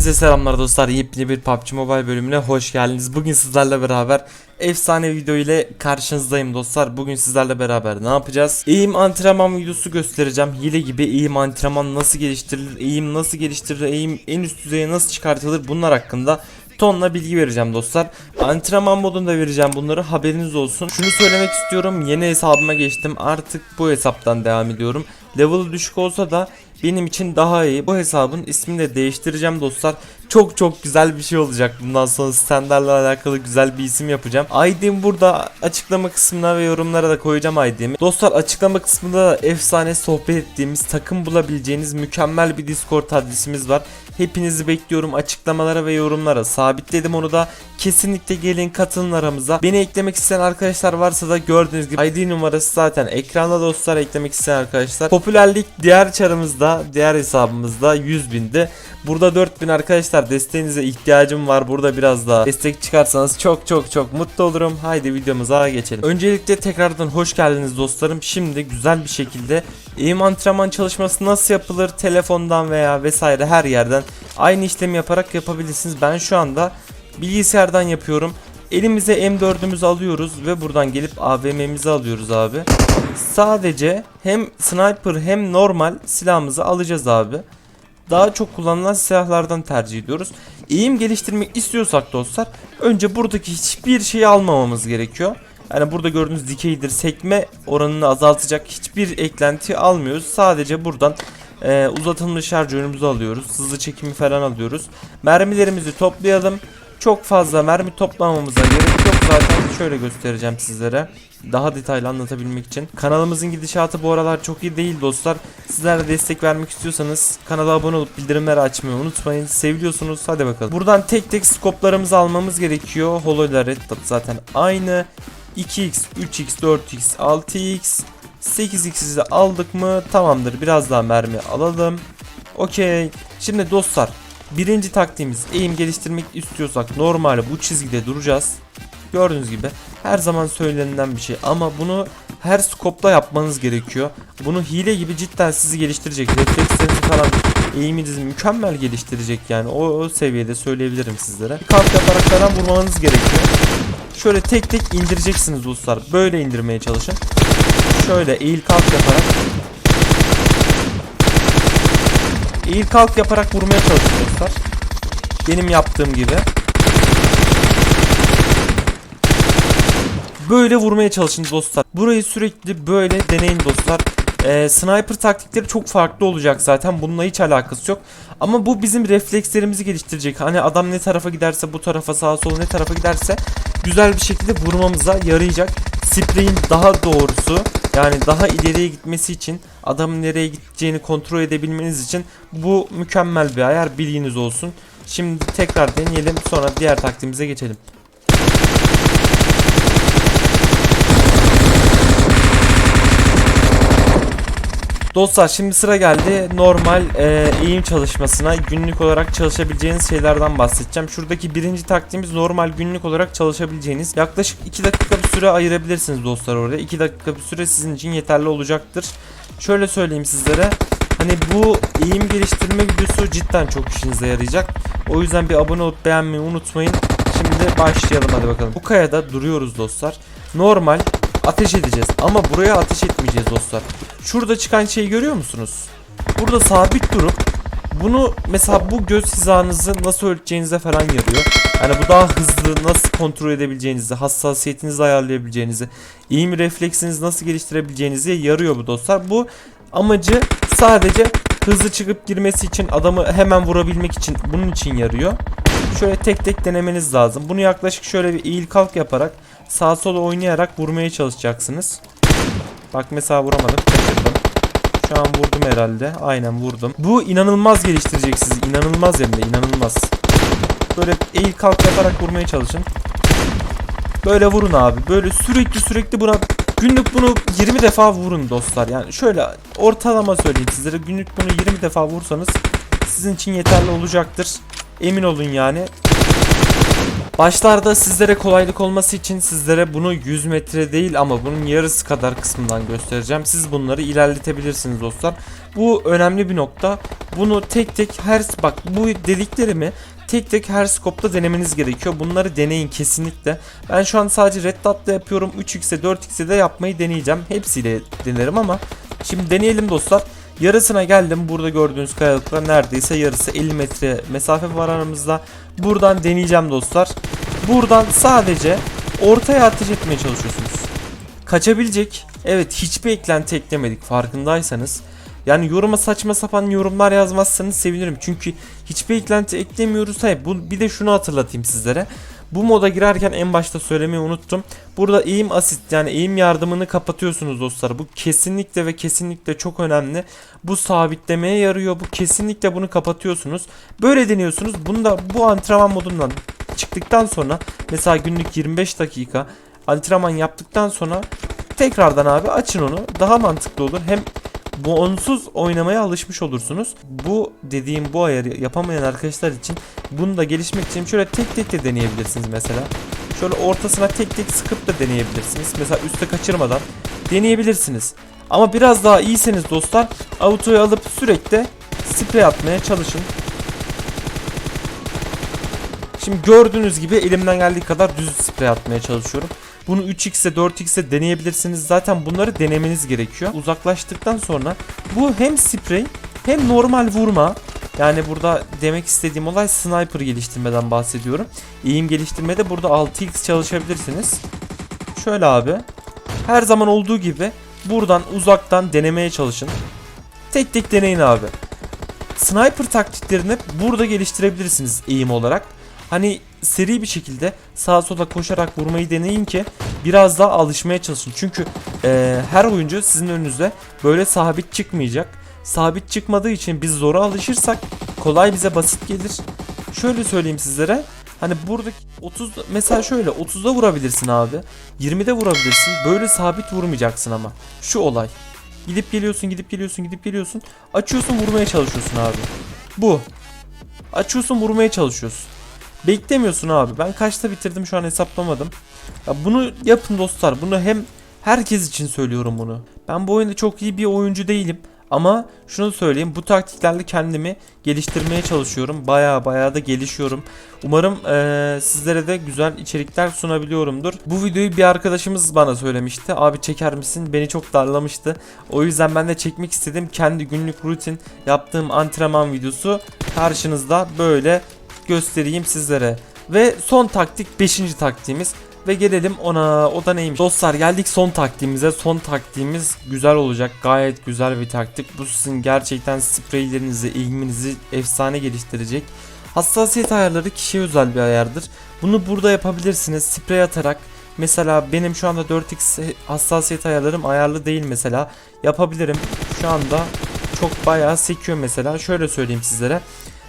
Hepinize selamlar dostlar. Yepyeni bir PUBG Mobile bölümüne hoş geldiniz. Bugün sizlerle beraber efsane video ile karşınızdayım dostlar. Bugün sizlerle beraber ne yapacağız? Eğim antrenman videosu göstereceğim. Hile gibi eğim antrenman nasıl geliştirilir? Eğim nasıl geliştirilir? Eğim en üst düzeye nasıl çıkartılır? Bunlar hakkında tonla bilgi vereceğim dostlar. Antrenman modunda vereceğim bunları haberiniz olsun. Şunu söylemek istiyorum. Yeni hesabıma geçtim. Artık bu hesaptan devam ediyorum. Level düşük olsa da benim için daha iyi. Bu hesabın ismini de değiştireceğim dostlar. Çok çok güzel bir şey olacak. Bundan sonra standartla alakalı güzel bir isim yapacağım. ID'mi burada açıklama kısmına ve yorumlara da koyacağım ID'mi. Dostlar açıklama kısmında da efsane sohbet ettiğimiz takım bulabileceğiniz mükemmel bir Discord adresimiz var. Hepinizi bekliyorum açıklamalara ve yorumlara. Sabitledim onu da. Kesinlikle gelin katılın aramıza. Beni eklemek isteyen arkadaşlar varsa da gördüğünüz gibi ID numarası zaten ekranda dostlar eklemek isteyen arkadaşlar. Popülerlik diğer çarımızda, diğer hesabımızda 100 binde. Burada 4000 arkadaşlar desteğinize ihtiyacım var. Burada biraz daha destek çıkarsanız çok çok çok mutlu olurum. Haydi videomuza geçelim. Öncelikle tekrardan hoş geldiniz dostlarım. Şimdi güzel bir şekilde eğim antrenman çalışması nasıl yapılır telefondan veya vesaire her yerden aynı işlemi yaparak yapabilirsiniz. Ben şu anda bilgisayardan yapıyorum. Elimize M4'ümüzü alıyoruz ve buradan gelip AVM'mizi alıyoruz abi. Sadece hem sniper hem normal silahımızı alacağız abi. Daha çok kullanılan silahlardan tercih ediyoruz. Eğim geliştirmek istiyorsak dostlar önce buradaki hiçbir şeyi almamamız gerekiyor. Yani burada gördüğünüz dikeydir sekme oranını azaltacak hiçbir eklenti almıyoruz. Sadece buradan e, uzatılmış şarjörümüzü alıyoruz. Hızlı çekimi falan alıyoruz. Mermilerimizi toplayalım. Çok fazla mermi toplamamıza gerek yok zaten. Şöyle göstereceğim sizlere. Daha detaylı anlatabilmek için. Kanalımızın gidişatı bu aralar çok iyi değil dostlar. Sizler de destek vermek istiyorsanız kanala abone olup bildirimleri açmayı unutmayın. Seviliyorsunuz. Hadi bakalım. Buradan tek tek skoplarımızı almamız gerekiyor. Holo Red Dot zaten aynı. 2x, 3x, 4x, 6x, 8x'i de aldık mı tamamdır. Biraz daha mermi alalım. Okey. Şimdi dostlar birinci taktiğimiz eğim geliştirmek istiyorsak normal bu çizgide duracağız. Gördüğünüz gibi her zaman söylenilen bir şey ama bunu her skopta yapmanız gerekiyor. Bunu hile gibi cidden sizi geliştirecek. Reflekslerinizi falan eğiminizi mükemmel geliştirecek yani o, o seviyede söyleyebilirim sizlere. Kalk yaparak falan vurmanız gerekiyor. Şöyle tek tek indireceksiniz dostlar. Böyle indirmeye çalışın. Şöyle eğil kalk yaparak eğil kalk yaparak vurmaya çalışın dostlar. Benim yaptığım gibi. Böyle vurmaya çalışın dostlar. Burayı sürekli böyle deneyin dostlar. Ee, sniper taktikleri çok farklı olacak zaten. Bununla hiç alakası yok. Ama bu bizim reflekslerimizi geliştirecek. Hani adam ne tarafa giderse bu tarafa sağa sola ne tarafa giderse güzel bir şekilde vurmamıza yarayacak. Spreyin daha doğrusu yani daha ileriye gitmesi için adamın nereye gideceğini kontrol edebilmeniz için bu mükemmel bir ayar bilginiz olsun. Şimdi tekrar deneyelim sonra diğer taktiğimize geçelim. Dostlar şimdi sıra geldi normal e, eğim çalışmasına günlük olarak çalışabileceğiniz şeylerden bahsedeceğim. Şuradaki birinci taktiğimiz normal günlük olarak çalışabileceğiniz yaklaşık 2 dakika bir süre ayırabilirsiniz dostlar oraya. 2 dakika bir süre sizin için yeterli olacaktır. Şöyle söyleyeyim sizlere. Hani bu eğim geliştirme videosu cidden çok işinize yarayacak. O yüzden bir abone olup beğenmeyi unutmayın. Şimdi başlayalım hadi bakalım. Bu kayada duruyoruz dostlar. Normal ateş edeceğiz ama buraya ateş etmeyeceğiz dostlar. Şurada çıkan şeyi görüyor musunuz? Burada sabit durup bunu mesela bu göz hizanızı nasıl ölçeceğinize falan yarıyor. Yani bu daha hızlı nasıl kontrol edebileceğinizi, hassasiyetinizi ayarlayabileceğinizi, eğim refleksinizi nasıl geliştirebileceğinizi yarıyor bu dostlar. Bu amacı sadece hızlı çıkıp girmesi için adamı hemen vurabilmek için bunun için yarıyor. Şöyle tek tek denemeniz lazım. Bunu yaklaşık şöyle bir eğil kalk yaparak sağ sola oynayarak vurmaya çalışacaksınız. Bak mesela vuramadım. Kaçırdım. Şu an vurdum herhalde. Aynen vurdum. Bu inanılmaz geliştirecek sizi. İnanılmaz hem de inanılmaz. Böyle eğil kalk yaparak vurmaya çalışın. Böyle vurun abi. Böyle sürekli sürekli buna günlük bunu 20 defa vurun dostlar. Yani şöyle ortalama söyleyeyim sizlere. Günlük bunu 20 defa vursanız sizin için yeterli olacaktır. Emin olun yani. Başlarda sizlere kolaylık olması için sizlere bunu 100 metre değil ama bunun yarısı kadar kısmından göstereceğim. Siz bunları ilerletebilirsiniz dostlar. Bu önemli bir nokta. Bunu tek tek her bak bu dediklerimi tek tek her skopta denemeniz gerekiyor. Bunları deneyin kesinlikle. Ben şu an sadece Red Dot'la yapıyorum. 3x'e 4x'e de yapmayı deneyeceğim. Hepsiyle denerim ama şimdi deneyelim dostlar. Yarısına geldim. Burada gördüğünüz kayalıklar neredeyse yarısı 50 metre mesafe var aramızda. Buradan deneyeceğim dostlar. Buradan sadece ortaya ateş etmeye çalışıyorsunuz. Kaçabilecek. Evet hiçbir eklenti eklemedik farkındaysanız. Yani yoruma saçma sapan yorumlar yazmazsanız sevinirim. Çünkü hiçbir eklenti eklemiyoruz. Hayır, bu, bir de şunu hatırlatayım sizlere. Bu moda girerken en başta söylemeyi unuttum. Burada aim assist yani aim yardımını kapatıyorsunuz dostlar. Bu kesinlikle ve kesinlikle çok önemli. Bu sabitlemeye yarıyor. Bu kesinlikle bunu kapatıyorsunuz. Böyle deniyorsunuz. Bunu da bu antrenman modundan çıktıktan sonra mesela günlük 25 dakika antrenman yaptıktan sonra tekrardan abi açın onu. Daha mantıklı olur. Hem bu onsuz oynamaya alışmış olursunuz. Bu dediğim bu ayarı yapamayan arkadaşlar için bunu da gelişmek için şöyle tek tek de deneyebilirsiniz mesela. Şöyle ortasına tek tek sıkıp da deneyebilirsiniz. Mesela üste kaçırmadan deneyebilirsiniz. Ama biraz daha iyiseniz dostlar autoyu alıp sürekli sprey atmaya çalışın. Şimdi gördüğünüz gibi elimden geldiği kadar düz sprey atmaya çalışıyorum. Bunu 3x'e 4x'e deneyebilirsiniz. Zaten bunları denemeniz gerekiyor. Uzaklaştıktan sonra bu hem sprey hem normal vurma. Yani burada demek istediğim olay sniper geliştirmeden bahsediyorum. Eğim geliştirmede burada 6x çalışabilirsiniz. Şöyle abi. Her zaman olduğu gibi buradan uzaktan denemeye çalışın. Tek tek deneyin abi. Sniper taktiklerini burada geliştirebilirsiniz eğim olarak. Hani seri bir şekilde sağa sola koşarak vurmayı deneyin ki biraz daha alışmaya çalışın. Çünkü eee, her oyuncu sizin önünüze böyle sabit çıkmayacak. Sabit çıkmadığı için biz zora alışırsak kolay bize basit gelir. Şöyle söyleyeyim sizlere. Hani buradaki 30 mesela şöyle 30'da vurabilirsin abi. 20'de vurabilirsin. Böyle sabit vurmayacaksın ama. Şu olay. Gidip geliyorsun, gidip geliyorsun, gidip geliyorsun. Açıyorsun, vurmaya çalışıyorsun abi. Bu. Açıyorsun, vurmaya çalışıyorsun. Beklemiyorsun abi. Ben kaçta bitirdim şu an hesaplamadım. Ya bunu yapın dostlar. Bunu hem herkes için söylüyorum bunu. Ben bu oyunda çok iyi bir oyuncu değilim. Ama şunu söyleyeyim bu taktiklerle kendimi geliştirmeye çalışıyorum. Baya baya da gelişiyorum. Umarım eee, sizlere de güzel içerikler sunabiliyorumdur. Bu videoyu bir arkadaşımız bana söylemişti. Abi çeker misin? Beni çok darlamıştı. O yüzden ben de çekmek istedim. Kendi günlük rutin yaptığım antrenman videosu karşınızda böyle göstereyim sizlere. Ve son taktik 5. taktiğimiz. Ve gelelim ona o da neymiş? Dostlar geldik son taktiğimize. Son taktiğimiz güzel olacak. Gayet güzel bir taktik. Bu sizin gerçekten spreylerinizi, ilminizi efsane geliştirecek. Hassasiyet ayarları kişiye özel bir ayardır. Bunu burada yapabilirsiniz. Sprey atarak Mesela benim şu anda 4x hassasiyet ayarlarım ayarlı değil mesela. Yapabilirim. Şu anda çok bayağı sekiyor mesela. Şöyle söyleyeyim sizlere.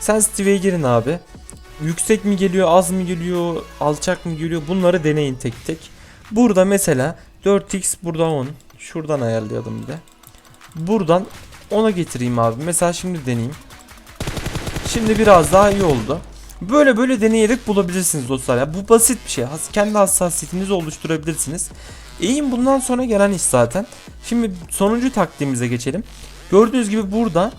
Sensitive'ye girin abi. Yüksek mi geliyor, az mı geliyor, alçak mı geliyor bunları deneyin tek tek. Burada mesela 4x burada 10. Şuradan ayarlayalım bir de. Buradan 10'a getireyim abi. Mesela şimdi deneyeyim. Şimdi biraz daha iyi oldu. Böyle böyle deneyerek bulabilirsiniz dostlar. Ya bu basit bir şey. Kendi hassasiyetinizi oluşturabilirsiniz. Eğim bundan sonra gelen iş zaten. Şimdi sonuncu taktiğimize geçelim. Gördüğünüz gibi burada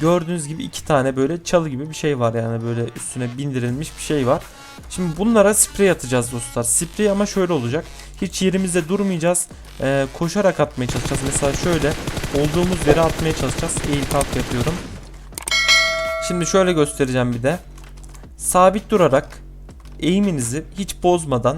gördüğünüz gibi iki tane böyle çalı gibi bir şey var yani böyle üstüne bindirilmiş bir şey var. Şimdi bunlara sprey atacağız dostlar. Sprey ama şöyle olacak. Hiç yerimizde durmayacağız. Ee, koşarak atmaya çalışacağız. Mesela şöyle olduğumuz yere atmaya çalışacağız. Eğil kalk yapıyorum. Şimdi şöyle göstereceğim bir de. Sabit durarak eğiminizi hiç bozmadan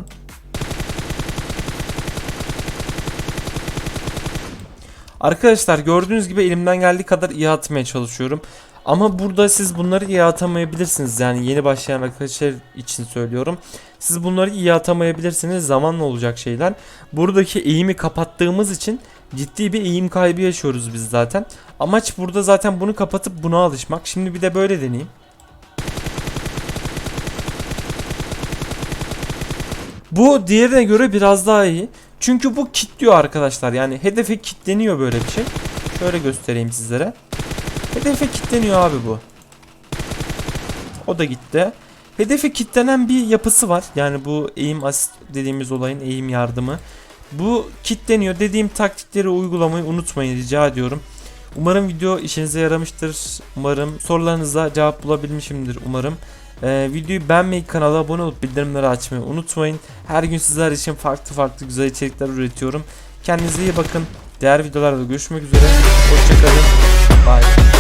Arkadaşlar gördüğünüz gibi elimden geldiği kadar iyi atmaya çalışıyorum. Ama burada siz bunları iyi atamayabilirsiniz. Yani yeni başlayan arkadaşlar için söylüyorum. Siz bunları iyi atamayabilirsiniz. Zamanla olacak şeyler. Buradaki eğimi kapattığımız için ciddi bir eğim kaybı yaşıyoruz biz zaten. Amaç burada zaten bunu kapatıp buna alışmak. Şimdi bir de böyle deneyeyim. Bu diğerine göre biraz daha iyi. Çünkü bu kitliyor arkadaşlar. Yani hedefe kitleniyor böyle bir şey. Şöyle göstereyim sizlere. Hedefe kitleniyor abi bu. O da gitti. Hedefe kitlenen bir yapısı var. Yani bu eğim asist dediğimiz olayın eğim yardımı. Bu kitleniyor. Dediğim taktikleri uygulamayı unutmayın rica ediyorum. Umarım video işinize yaramıştır. Umarım sorularınıza cevap bulabilmişimdir umarım. Ee, videoyu beğenmeyi, kanala abone olup bildirimleri açmayı unutmayın. Her gün sizler için farklı farklı güzel içerikler üretiyorum. Kendinize iyi bakın. Diğer videolarda görüşmek üzere. Hoşçakalın. Bye.